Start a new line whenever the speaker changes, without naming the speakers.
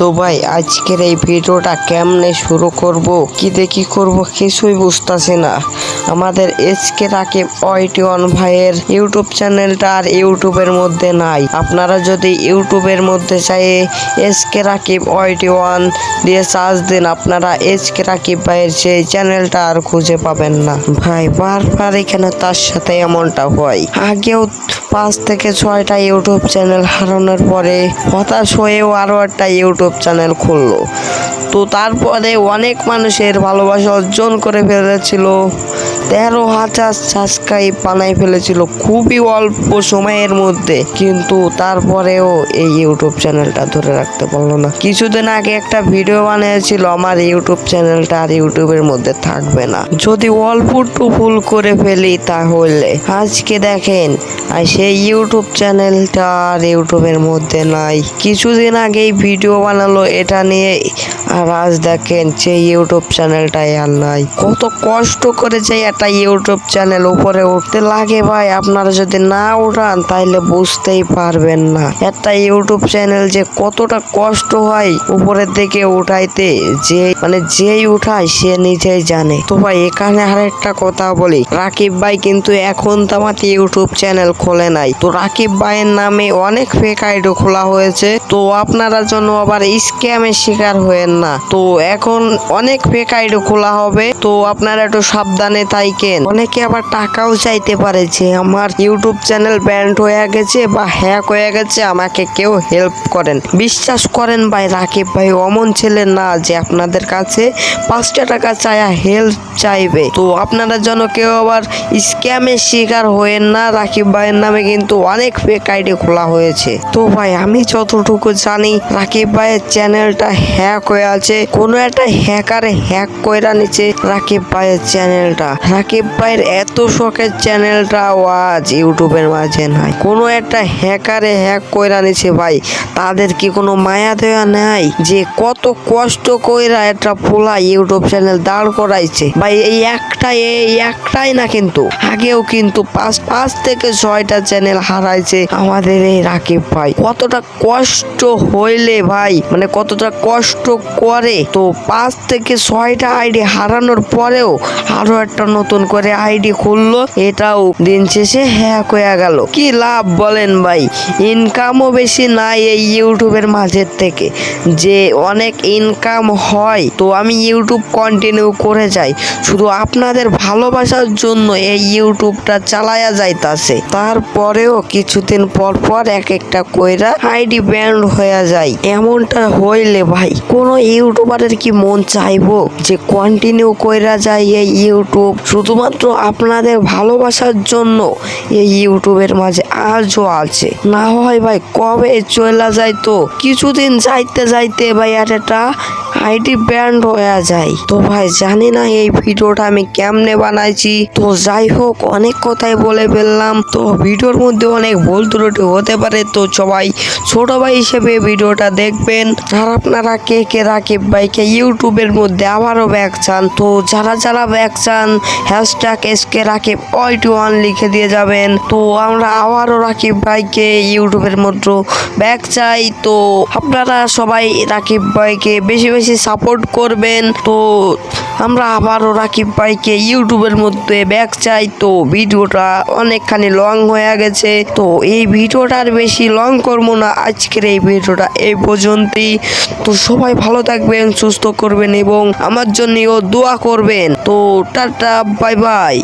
তো ভাই আজকের এই ভিডিওটা কেমনে শুরু করব? কি দেখি করব কিছুই বুঝতেছি না। আমাদের এসকে রাকিব ওয়াইটি ওয়ান ভাইয়ের ইউটিউব চ্যানেলটা আর ইউটিউবের মধ্যে নাই। আপনারা যদি ইউটিউবের মধ্যে চাই এসকে রাকিব ওয়াইটি ওয়ান দিয়ে সার্চ দিন, আপনারা এসকে রাকিব ভাইয়ের সেই চ্যানেলটা আর খুঁজে পাবেন না। ভাই, বারবার এখানে তার সাথে এমনটা হয়। আগেও পাঁচ থেকে ছয়টা ইউটিউব চ্যানেল হারানোর পরে হতাশ হয়েও আরও একটা ইউটিউব চ্যানেল খুললো। তো তারপরে অনেক মানুষের ভালোবাসা অর্জন করে ফেলেছিল। তেরো হাজার সাবস্ক্রাইব বানাই ফেলেছিল খুবই অল্প সময়ের মধ্যে। কিন্তু তারপরেও এই ইউটিউব চ্যানেলটা ধরে রাখতে পারল না। কিছুদিন আগে একটা ভিডিও বানিয়েছিল, আমার ইউটিউব চ্যানেলটা আর ইউটিউবের মধ্যে থাকবে না। যদি অল্প একটু ভুল করে ফেলি তাহলে। আজকে দেখেন, আর সেই ইউটিউব চ্যানেলটা আর ইউটিউবের মধ্যে নাই। কিছুদিন আগেই ভিডিও বানালো, এটা নিয়ে আর আজ দেখেন, সেই ইউটিউব চ্যানেলটাই আর নাই। কত কষ্ট করে যে একটা ইউটিউব চ্যানেল উপরে উঠতে লাগে ভাই, আপনারা যদি না উঠান তাহলে বুঝতেই পারবেন না। একটা ইউটিউব চ্যানেল যে কতটা কষ্ট হয় উপরের দিকে উঠাইতে, যে মানে যেই উঠায় সে নিজেই জানে। তো ভাই, এখানে আর একটা কথা বলি, রাকিব ভাই কিন্তু এখন তামাতে ইউটিউব চ্যানেল খোলে নাই। তো রাকিব ভাইয়ের নামে অনেক ফেক আইডি খোলা হয়েছে। তো আপনারা জন্য আবার স্ক্যামের শিকার হয়েন না। তো এখন অনেক ফেক আইডি খোলা হবে। তো আপনারা একটু সাবধানে থাকেন। অনেকে আবার টাকাও চাইতে পারে যে আমার ইউটিউব চ্যানেল ব্যান্ড হয়ে গেছে বা হ্যাক হয়ে গেছে, আমাকে কেউ হেল্প করেন। বিশ্বাস করেন ভাই, রাকিব ভাই, অমন ছেলে না যে আপনাদের কাছে পাঁচটা টাকা চায়া হেল্প চাইবে। তো আপনারা যেন কেউ আবার স্ক্যামের শিকার হয়েন না, রাকিব ভাইয়ের নামে কিন্তু অনেক ফেক আইডি খোলা হয়েছে। তো ভাই, আমি যতটুকু জানি, রাকিব ভাইয়ের চ্যানেলটা হ্যাক হয়ে আছে। কোনো একটা হ্যাকারে হ্যাক কইরা নিচে রাকিব ভাইয়ের চ্যানেলটা রাকিব ভাইয়ের এত শখের চ্যানেলটা আজ ইউটিউবের মাঝে নাই। কোনো একটা হ্যাকারে হ্যাক কইরা নিছে ভাই। তাদের কি কোনো মায়া দেওয়া নাই? যে কত কষ্ট কইরা একটা পোলা ইউটিউব চ্যানেল দাঁড় করাইছে। ভাই, এই একটা এই একটাই না কিন্তু। আগেও কিন্তু পাঁচ পাঁচ থেকে ছয়টা চ্যানেল হারাইছে আমাদের এই রাকিব ভাই। কতটা কষ্ট হইলে ভাই? মানে কতটা কষ্ট করে। তো পাঁচ থেকে ছয়টা আইডি হারানোর পরেও আরও একটা নতুন করে আইডি খুললো। এটাও দিন শেষে হ্যাক হয়ে গেল। কি লাভ বলেন ভাই? ইনকামও বেশি নাই এই ইউটিউবের মাঝের থেকে। যে অনেক ইনকাম হয়, তো আমি ইউটিউব কন্টিনিউ করে যাই। শুধু আপনাদের ভালোবাসার জন্য এই ইউটিউবটা চালায়া যাইতাছে। তারপরেও কিছুদিন পর পর এক একটা কইরা আইডি ব্যান্ড হয়ে যায়। এমনটা হইলে ভাই, কোনো ইউটিউবারের কি মন চাইব? যে কন্টিনিউ কইরা যায় এই ইউটিউব। শুধুমাত্র আপনাদের ভালোবাসার জন্য এই ইউটিউবের মাঝে আজও আছে। না হয় ভাই, কবে চলে যায় তো কিছুদিন যাইতে যাইতে ভাই, আর একটা আইডি ব্যান্ড হয়ে যায়। তো ভাই, জানি না এই ভিডিওটা আমি কেমনে বানাইছি। তো যাই হোক, অনেক কথাই বলে ফেললাম। তো ভিডিওর মধ্যে অনেক ভুল ত্রুটি হতে পারে। তো সবাই, ছোট ভাই হিসেবে ভিডিওটা দেখবেন। আর আপনারা কে কে রাকিব ভাইকে ইউটিউবের মধ্যে আবারও ব্যাক চান, তো যারা যারা ব্যাক চান hashtag S K Rakib YT one লিখে দিয়ে যাবেন। তো আমরা আবারও রাকিব ভাইকে ইউটিউবের মধ্যে ব্যাক চাই। তো আপনারা সবাই রাকিব ভাইকে বেশি বেশি সাপোর্ট করবেন। তো আমরা আবারও রাকিব ভাইকে ইউটিউবের মধ্যে ব্যাক চাই। তো ভিডিওটা অনেকখানি লং হয়ে গেছে। তো এই ভিডিওটার বেশি লং করব না। আজকের এই ভিডিওটা এই পর্যন্তই। তো সবাই ভালো থাকবেন, সুস্থ করবেন এবং আমার জন্যও দোয়া করবেন। তো টাটা বাই বাই